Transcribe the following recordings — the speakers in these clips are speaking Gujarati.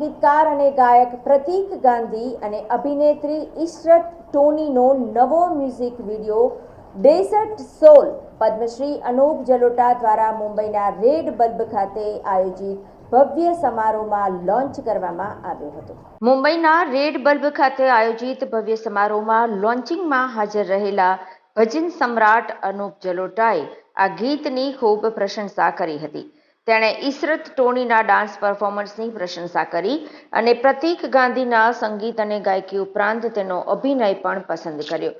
અને ગાયક પ્રતીક ગાંધી અને અભિનેત્રી ઇશરત ટોનીનો નવો music video desert soul Padmashri Anup Jalota દ્વારા મુંબઈના રેડ બલ્બ ખાતે આયોજિત ભવ્ય સમારોહમાં લોન્ચ કરવામાં આવ્યો હતો. મુંબઈના રેડ બલ્બ ખાતે આયોજિત ભવ્ય સમારોહમાં લોન્ચિંગમાં હાજર રહેલા ભજન સમ્રાટ અનૂપ જલોટાએ આ ગીતની ખૂબ પ્રશંસા કરી હતી. તેણે ઈશરત ટોનીના ડાન્સ પરફોર્મન્સની પ્રશંસા કરી અને પ્રતીક ગાંધીના સંગીત અને ગાયકી ઉપરાંત તેનો અભિનય પણ પસંદ કર્યો.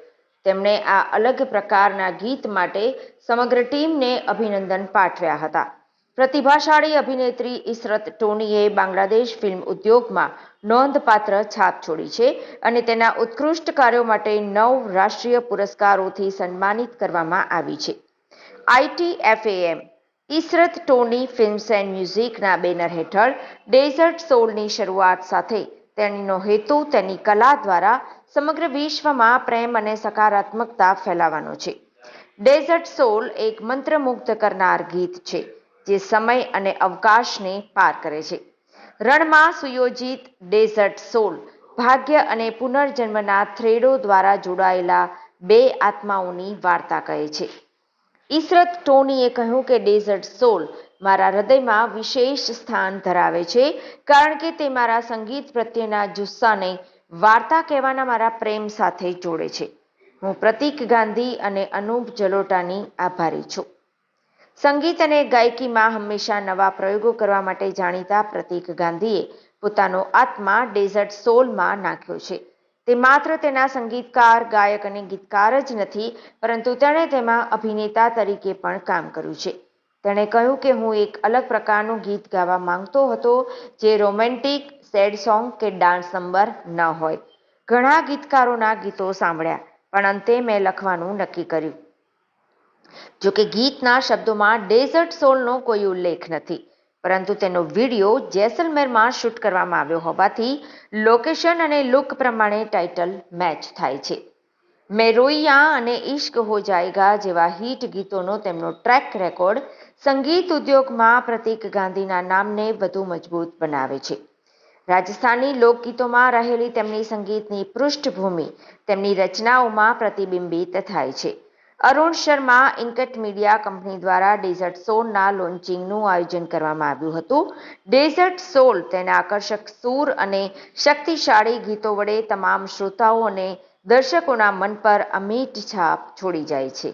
તેમણે આ અલગ પ્રકારના ગીત માટે સમગ્ર ટીમને અભિનંદન પાઠવ્યા હતા. પ્રતિભાશાળી અભિનેત્રી ઈશરત ટોનીએ બાંગ્લાદેશ ફિલ્મ ઉદ્યોગમાં નોંધપાત્ર છાપ છોડી છે અને તેના ઉત્કૃષ્ટ કાર્યો માટે નવ રાષ્ટ્રીય પુરસ્કારોથી સન્માનિત કરવામાં આવી છે. ITFAAM Ishrat Tony films and મ્યુઝિકના banner હેઠળ ડેઝર્ટ સોલની શરૂઆત સાથે તેણીનો હેતુ તેની કલા દ્વારા સમગ્ર વિશ્વમાં પ્રેમ અને સકારાત્મકતા ફેલાવવાનો છે. ડેઝર્ટ સોલ એક મંત્રમુગ્ધ કરનાર ગીત છે, જે સમય અને અવકાશને પાર કરે છે. રણમાં સુયોજિત ડેઝર્ટ સોલ ભાગ્ય અને પુનર્જન્મના થ્રેડો દ્વારા જોડાયેલા બે આત્માઓની વાર્તા કહે છે. ઇસરત ટોનીએ કહ્યું કે ડેઝર્ટ સોલ મારા હૃદયમાં વિશેષ સ્થાન ધરાવે છે, કારણ કે તે મારા સંગીત પ્રત્યેના જુસ્સાને વાર્તા કહેવાના મારા પ્રેમ સાથે જોડે છે. હું પ્રતીક ગાંધી અને અનૂપ જલોટાની આભારી છું. સંગીત અને ગાયકીમાં હંમેશા નવા પ્રયોગો કરવા માટે જાણીતા પ્રતીક ગાંધીએ પોતાનો આત્મા ડેઝર્ટ સોલમાં નાખ્યો છે. તે માત્ર તેના સંગીતકાર, ગાયક અને ગીતકાર જ નથી, પરંતુ તેણે તેમાં અભિનેતા તરીકે પણ કામ કર્યું છે. તેણે કહ્યું કે હું એક અલગ પ્રકારનું ગીત ગાવા માંગતો હતો, જે રોમેન્ટિક, સેડ સોંગ કે ડાન્સ નંબર ન હોય. ઘણા ગીતકારોના ગીતો સાંભળ્યા, પણ અંતે મેં લખવાનું નક્કી કર્યું. જોકે ગીતના શબ્દોમાં ડેઝર્ટ સોલનો કોઈ ઉલ્લેખ નથી. પરંતુ તેનો વીડિયો જેસલમેરમાં શૂટ કરવામાં આવ્યો હોવાથી લોકેશન અને લુક પ્રમાણે ટાઇટલ મેચ થાય છે. મેરોઈયા અને ઇશ્ક હો જાયગા જેવા હિટ ગીતોનો તેમનો ટ્રેક રેકોર્ડ સંગીત ઉદ્યોગમાં પ્રતિક ગાંધીના નામને વધુ મજબૂત બનાવે છે. રાજસ્થાની લોકગીતોમાં રહેલી તેમની સંગીતની પૃષ્ઠભૂમિ તેમની રચનાઓમાં પ્રતિબિંબિત થાય છે. અરુણ શર્મા ઇન્કટ મીડિયા કંપની દ્વારા ડેઝર્ટ સોલના લોન્ચિંગનું આયોજન કરવામાં આવ્યું હતું. ડેઝર્ટ સોલ તેના આકર્ષક સૂર અને શક્તિશાળી ગીતો વડે તમામ શ્રોતાઓ અને દર્શકોના મન પર અમિટ છાપ છોડી જાય છે.